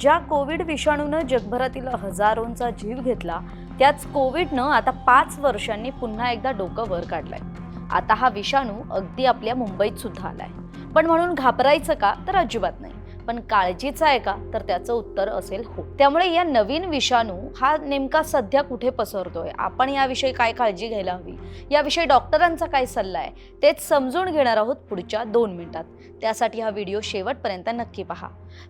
ज्या कोविड विषाणूनं जगभरातील हजारोंचा जीव घेतला त्याच कोविडनं आता पाच वर्षांनी पुन्हा एकदा डोकं वर काढलंय. आता हा विषाणू अगदी आपल्या मुंबईत सुद्धा आलाय. पण म्हणून घाबरायचं का? तर अजिबात नाही. पण काळजीचा आहे का? तर त्याचं उत्तर असेल हो. त्यामुळे या नवीन विषाणू हा नेमका सध्या कुठे पसरतोय? आपण याविषयी काय काळजी घ्यायला हवी? याविषयी डॉक्टरांचा काय सल्ला आहे? तेच समजून घेणार आहोत पुढच्या दोन मिनिटात. त्यासाठी हा व्हिडिओ शेवटपर्यंत नक्की पहा.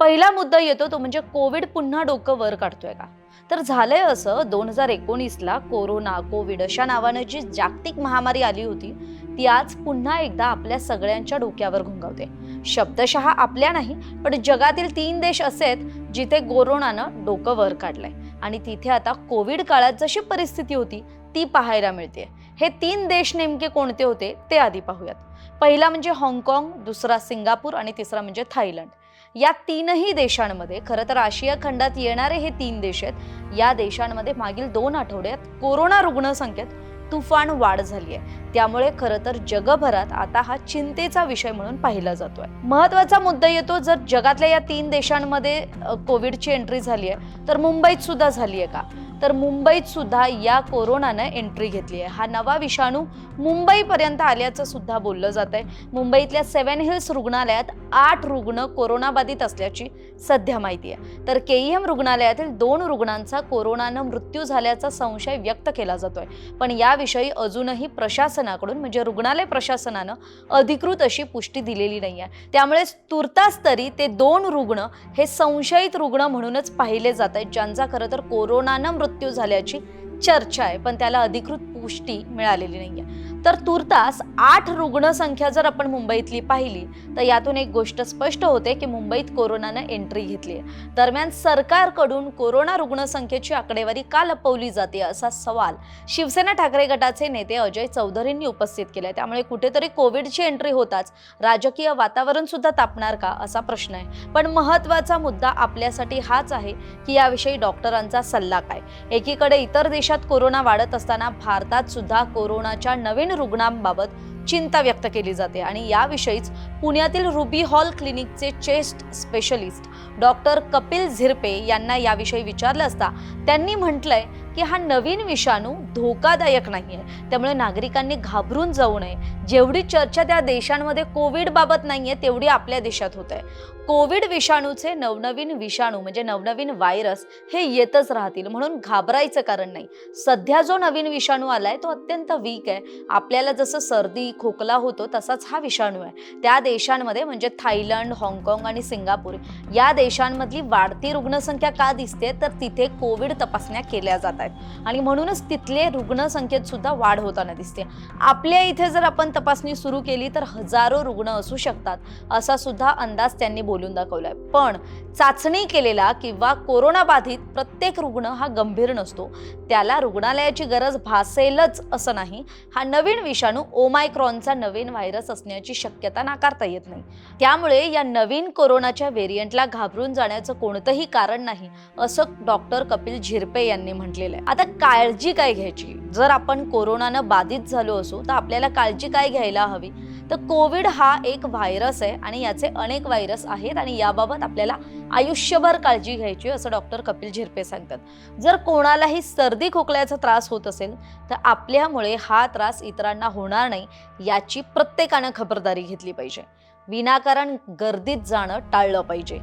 पहिला मुद्दा येतो तो म्हणजे कोविड पुन्हा डोकं वर काढतोय का? तर झालंय असं दोन हजार एकोणीसला कोरोना कोविड अशा नावानं जी जागतिक महामारी आली होती ती आज पुन्हा एकदा आपल्या सगळ्यांच्या डोक्यावर घुंगावते. शब्दशः आपल्या नाही पण जगातील तीन देश असे आहेत जिथे कोरोनानं डोकं वर काढलंय. आणि तिथे आता कोविड काळात जशी परिस्थिती होती ती पाहायला मिळते हे तीन देश नेमके कोणते होते ते आधी पाहूयात. पहिला म्हणजे हाँगकाँग दुसरा सिंगापूर आणि तिसरा म्हणजे थायलंड. या तीनही देशांमध्ये खरं तर आशिया खंडात येणारे हे तीन देश आहेत या देशांमध्ये मागील दोन आठवड्यात कोरोना रुग्णसंख्येत तुफान वाढ झाली आहे त्यामुळे खरं तर जगभरात आता हा चिंतेचा विषय म्हणून पाहिला जातोय. महत्त्वाचा मुद्दा येतो जर जगातल्या या तीन देशांमध्ये कोविडची एंट्री झाली आहे तर मुंबईत सुद्धा झाली आहे का? तर मुंबईत सुद्धा या कोरोनानं एंट्री घेतली आहे. हा नवा विषाणू मुंबईपर्यंत आल्याचं सुद्धा बोललं जात आहे. मुंबईतल्या सेव्हन हिल्स रुग्णालयात आठ रुग्ण कोरोनाबाधित असल्याची सध्या माहिती आहे. तर केईएम रुग्णालयातील दोन रुग्णांचा कोरोनानं मृत्यू झाल्याचा संशय व्यक्त केला जातोय. पण याविषयी अजूनही प्रशासनाकडून म्हणजे रुग्णालय प्रशासनानं अधिकृत अशी पुष्टी दिलेली नाही आहे त्यामुळे तुर्तास तरी ते दोन रुग्ण हे संशयित रुग्ण म्हणूनच पाहिले जात आहेत ज्यांचा खरं तर कोरोनानं मृत्यू मृत्यू झाल्याची चर्चा आहे पण त्याला अधिकृत पुष्टी मिळालेली नाही आहे तर तुर्तास आठ रुग्णसंख्या जर आपण मुंबईतली पाहिली तर यातून एक गोष्ट स्पष्ट होते की मुंबईत कोरोनानं एंट्री घेतली आहे. दरम्यान सरकारकडून कोरोना रुग्णसंख्येची आकडेवारी का लपवली जाते असा सवाल शिवसेना ठाकरे गटाचे नेते अजय चौधरींनी उपस्थित केलाय. त्यामुळे कुठेतरी कोविडची एंट्री होताच राजकीय वातावरण सुद्धा तापणार का असा प्रश्न आहे. पण महत्त्वाचा मुद्दा आपल्यासाठी हाच आहे की याविषयी डॉक्टरांचा सल्ला काय? एकीकडे इतर देशात कोरोना वाढत असताना भारतात सुद्धा कोरोनाच्या नवीन रुग्णांबाबत चिंता व्यक्त केली जाते आणि याविषयीच पुण्यातील Ruby hall क्लिनिकचे chest specialist doctor Kapil Zirpe यांना याविषयी विचारलं असता त्यांनी म्हटलंय की हा नवीन विषाणू धोकादायक नाही आहे त्यामुळे नागरिकांनी घाबरून जाऊ नये. जेवढी चर्चा त्या देशांमध्ये कोविडबाबत नाही आहे तेवढी आपल्या देशात होत आहे. कोविड विषाणूचे नवनवीन विषाणू म्हणजे नवनवीन व्हायरस हे येतच राहतील. म्हणून घाबरायचं कारण नाही. सध्या जो नवीन विषाणू आलाय तो अत्यंत वीक आहे. आपल्याला जसं सर्दी खोकला होतो तसाच हा विषाणू आहे. त्या देशांमध्ये म्हणजे थायलंड हाँगकाँग आणि सिंगापूर या देशांमधली वाढती रुग्णसंख्या का दिसते? तर तिथे कोविड तपासण्या केल्या जातात. जात आहेत आणि म्हणूनच तिथले रुग्णसंख्येत सुद्धा वाढ होताना दिसते. आपल्या इथे जर आपण तपासणी सुरू केली तर हजारो रुग्ण असू शकतात असा सुद्धा अंदाज त्यांनी बोलून दाखवलाय. पण चाचणी केलेला किंवा कोरोना बाधित प्रत्येक रुग्ण हा गंभीर नसतो. त्याला रुग्णालयाची गरज भासेलच असं नाही. हा नवीन विषाणू ओमायक्रॉनचा नवीन व्हायरस असण्याची शक्यता नाकारता येत नाही. त्यामुळे या नवीन कोरोनाच्या व्हेरियंटला घाबरून जाण्याचं कोणतंही कारण नाही असं डॉक्टर कपिल झिरपे यांनी म्हटलेलं आहे. आता काळजी काय घ्यायची? जर आपण कोरोनानं बाधित झालो असू तर आपल्याला काळजी काय घ्यायला हवी? तर कोविड हा एक व्हायरस आहे आणि याचे अनेक व्हायरस आहेत आणि याबाबत आपल्याला आयुष्यभर काळजी घ्यायची असं डॉक्टर कपिल झिरपे सांगतात. जर कोणालाही सर्दी खोकल्याचा त्रास होत असेल तर आपल्यामुळे हा त्रास इतरांना होणार नाही याची प्रत्येकानं खबरदारी घेतली पाहिजे. विनाकारण गर्दीत जाणं टाळलं पाहिजे.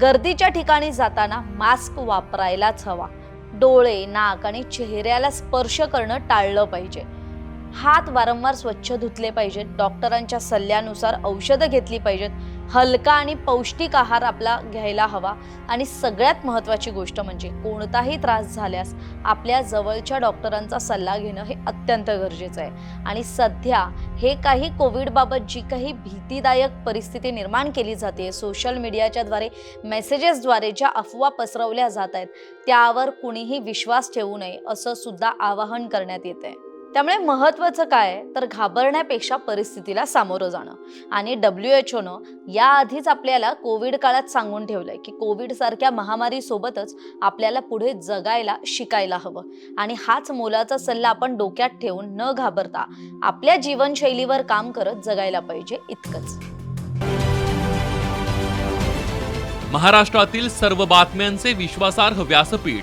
गर्दीच्या ठिकाणी जाताना मास्क वापरायलाच हवा. डोळे नाक आणि चेहऱ्याला स्पर्श करणं टाळलं पाहिजे. हात वारंवार स्वच्छ धुतले पाहिजेत. डॉक्टरांच्या सल्ल्यानुसार औषधं घेतली पाहिजेत. हलका आणि पौष्टिक आहार आपला घ्यायला हवा. आणि सगळ्यात महत्त्वाची गोष्ट म्हणजे कोणताही त्रास झाल्यास आपल्या जवळच्या डॉक्टरांचा सल्ला घेणं हे अत्यंत गरजेचं आहे. आणि सध्या हे काही कोविडबाबत जी काही भीतीदायक परिस्थिती निर्माण केली जाते सोशल मीडियाच्याद्वारे मेसेजेसद्वारे ज्या अफवा पसरवल्या जात आहेत त्यावर कुणीही विश्वास ठेवू नये असं सुद्धा आवाहन करण्यात येत आहे त्यामुळे महत्त्वाचं काय? तर घाबरण्यापेक्षा परिस्थितीला सामोरं जाणं. आणि डब्ल्यू एच ओनं याआधीच आपल्याला कोविड काळात सांगून ठेवलंय की कोविड सारख्या महामारीसोबतच आपल्याला पुढे जगायला शिकायला हवं. आणि हाच मोलाचा सल्ला आपण डोक्यात ठेवून न घाबरता आपल्या जीवनशैलीवर काम करत जगायला पाहिजे इतकंच. महाराष्ट्रातील सर्व बातम्यांचे विश्वासार्ह व्यासपीठ